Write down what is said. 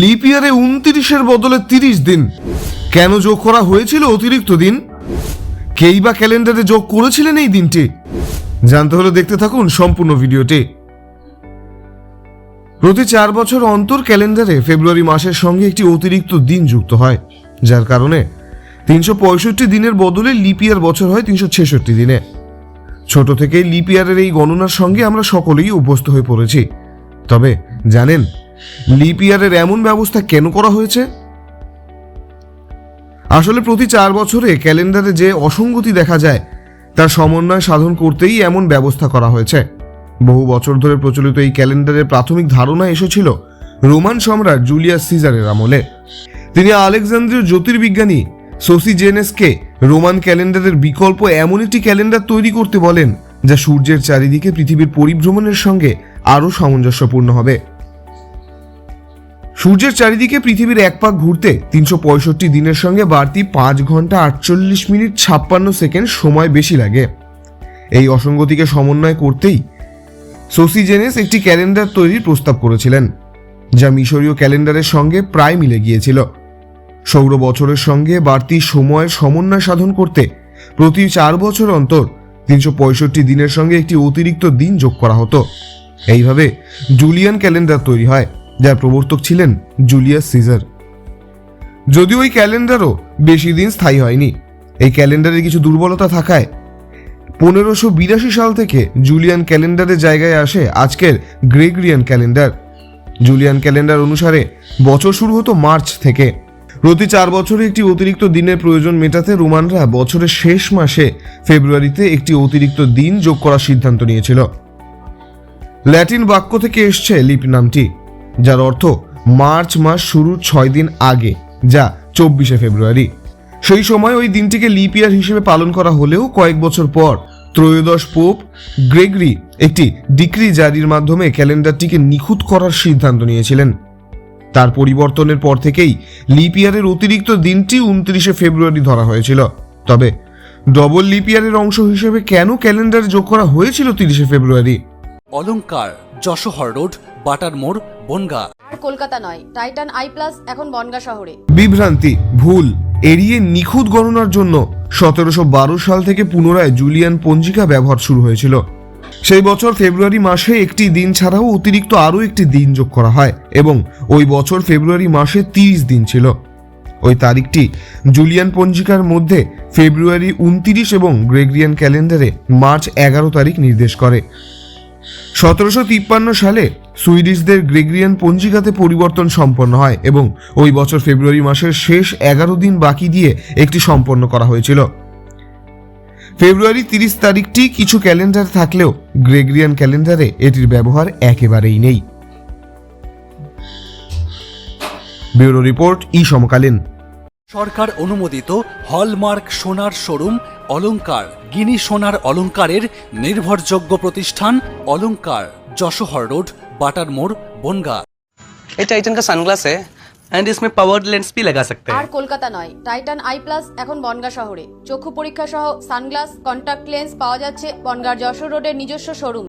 Lip ইয়ারে উনত্রিশের বদলে তিরিশ দিন। কেন যোগ করা হয়েছিল অতিরিক্ত দিন? কেই বা ক্যালেন্ডারে যোগ করেছিলেন এই দিনটি? জানতে হলে দেখতে থাকুন সম্পূর্ণ ভিডিওটি। প্রতি চার বছর অন্তর ক্যালেন্ডারে ফেব্রুয়ারি মাসের সঙ্গে একটি অতিরিক্ত দিন যুক্ত হয়, যার কারণে তিনশো পঁয়ষট্টি দিনের বদলে লিপিয়ার বছর হয় তিনশো ছেষট্টি দিনে। ছোট থেকে লিপিয়ারের এই গণনার সঙ্গে আমরা সকলেই অভ্যস্ত হয়ে পড়েছি। তবে জানেন লিপিয়ারের এমন ব্যবস্থা কেন করা হয়েছে? আসলে প্রতি চার বছরে ক্যালেন্ডারে যে অসঙ্গতি দেখা যায়, তার সমন্বয় সাধন করতেই এমন ব্যবস্থা করা হয়েছে। বহু বছর ধরে প্রচলিত এই ক্যালেন্ডারের প্রাথমিক ধারণা এসেছিল রোমান সম্রাট জুলিয়াস সিজারের আমলে। তিনি আলেকজান্দ্রীয় জ্যোতির্বিজ্ঞানী সোসিজেনেসকে রোমান ক্যালেন্ডারের বিকল্প এমন একটি ক্যালেন্ডার তৈরি করতে বলেন, যা সূর্যের চারিদিকে পৃথিবীর পরিভ্রমণের সঙ্গে আরও সামঞ্জস্যপূর্ণ হবে। সূর্যের চারিদিকে পৃথিবীর এক পাক ঘুরতে তিনশো পঁয়ষট্টি দিনের সঙ্গে বাড়তি পাঁচ ঘণ্টা আটচল্লিশ মিনিট ছাপ্পান্ন সেকেন্ড সময় বেশি লাগে। এই অসঙ্গতিকে সমন্বয় করতেই সোসিজেনেস একটি ক্যালেন্ডার তৈরির প্রস্তাব করেছিলেন, যা মিশরীয় ক্যালেন্ডারের সঙ্গে প্রায় মিলে গিয়েছিল। সৌর বছরের সঙ্গে বাড়তি সময়ের সমন্বয় সাধন করতে প্রতি চার বছর অন্তর তিনশো পঁয়ষট্টি দিনের সঙ্গে একটি অতিরিক্ত দিন যোগ করা হতো। এইভাবে জুলিয়ান ক্যালেন্ডার তৈরি হয়। যার প্রবর্তক ছিলেন জুলিয়াস সিজার। যদিও এই ক্যালেন্ডারও বেশি দিন স্থায়ী হয়নি, এই ক্যালেন্ডারে কিছু দুর্বলতা থাকায় পনেরোশো বিরাশি সাল থেকে জুলিয়ান ক্যালেন্ডারের জায়গায় আসে আজকের গ্রেগরিয়ান ক্যালেন্ডার। জুলিয়ান ক্যালেন্ডার অনুসারে বছর শুরু হতো মার্চ থেকে। প্রতি চার বছরে একটি অতিরিক্ত দিনের প্রয়োজন মেটাতে রোমানরা বছরের শেষ মাসে ফেব্রুয়ারিতে একটি অতিরিক্ত দিন যোগ করার সিদ্ধান্ত নিয়েছিল। ল্যাটিন বাক্য থেকে এসছে লিপ নামটি যার অর্থ মার্চ মাস শুরুর ছয় দিন আগে, যা চব্বিশে ফেব্রুয়ারি। সেই সময় ওই দিনটিকে লিপ ইয়ার হিসেবে পালন করা হলেও কয়েক বছর পর ত্রয়োদশ পোপ গ্রেগরি একটি ডিক্রি জারির মাধ্যমে ক্যালেন্ডারটিকে নিখুঁত করার সিদ্ধান্ত নিয়েছিলেন। তার পরিবর্তনের পর থেকেই লিপ ইয়ারের অতিরিক্ত দিনটি উনত্রিশে ফেব্রুয়ারি ধরা হয়েছিল। তবে ডবল লিপ ইয়ারের অংশ হিসেবে কেন ক্যালেন্ডার যোগ করা হয়েছিল তিরিশে ফেব্রুয়ারি? অলঙ্কার যশোহর রোড বাটার মোড় বনগা। আর কলকাতা নয় টাইটান আই প্লাস এখন বনগা শহরে। বিভ্রান্তি ভুল এড়িয়ে নিখুঁত গণনার জন্য সতেরোশো বারো সাল থেকে পুনরায় জুলিয়ান পঞ্জিকা ব্যবহার শুরু হয়েছিল। সেই বছর ফেব্রুয়ারি মাসে একটি দিন ছাড়াও অতিরিক্ত আরও একটি দিন যোগ করা হয় এবং ওই বছর ফেব্রুয়ারি মাসে তিরিশ দিন ছিল। ওই তারিখটি জুলিয়ান পঞ্জিকার মধ্যে ফেব্রুয়ারি উনতিরিশ এবং গ্রেগরিয়ান ক্যালেন্ডারে মার্চ এগারো তারিখ নির্দেশ করে। সতেরোশো তিপ্পান্ন সালে সুইডিশদের গ্রেগরিয়ান পঞ্জিকাতে পরিবর্তন সম্পন্ন হয় এবং ওই বছর ফেব্রুয়ারি মাসের শেষ এগারো দিন বাকি দিয়ে একটি সম্পন্ন করা হয়েছিল। ফেব্রুয়ারি তিরিশ তারিখটি কিছু ক্যালেন্ডার থাকলেও গ্রেগরিয়ান ক্যালেন্ডারে এটির ব্যবহার একেবারেই নেই। ব্যুরো রিপোর্ট ই সমকালীন। সরকার অনুমোদিত হলমার্ক সোনার শোরুম অলঙ্কার গিনি সোনার অলঙ্কারের নির্ভরযোগ্য প্রতিষ্ঠান অলঙ্কার যশোহর রোড বাটার মোড় বনগা। এই টাইটান কা সানগ্লাস হ্যাঁ এন্ড ইসমে পাওয়ার লেন্স ভি লাগা সকতে আর কলকাতা নয় টাইটান আই প্লাস এখন বনগা শহরে। চক্ষু পরীক্ষা সহ সানগ্লাস কন্টাক্ট লেন্স পাওয়া যাচ্ছে বনগার যশোর রোডের নিজস্ব শোরুম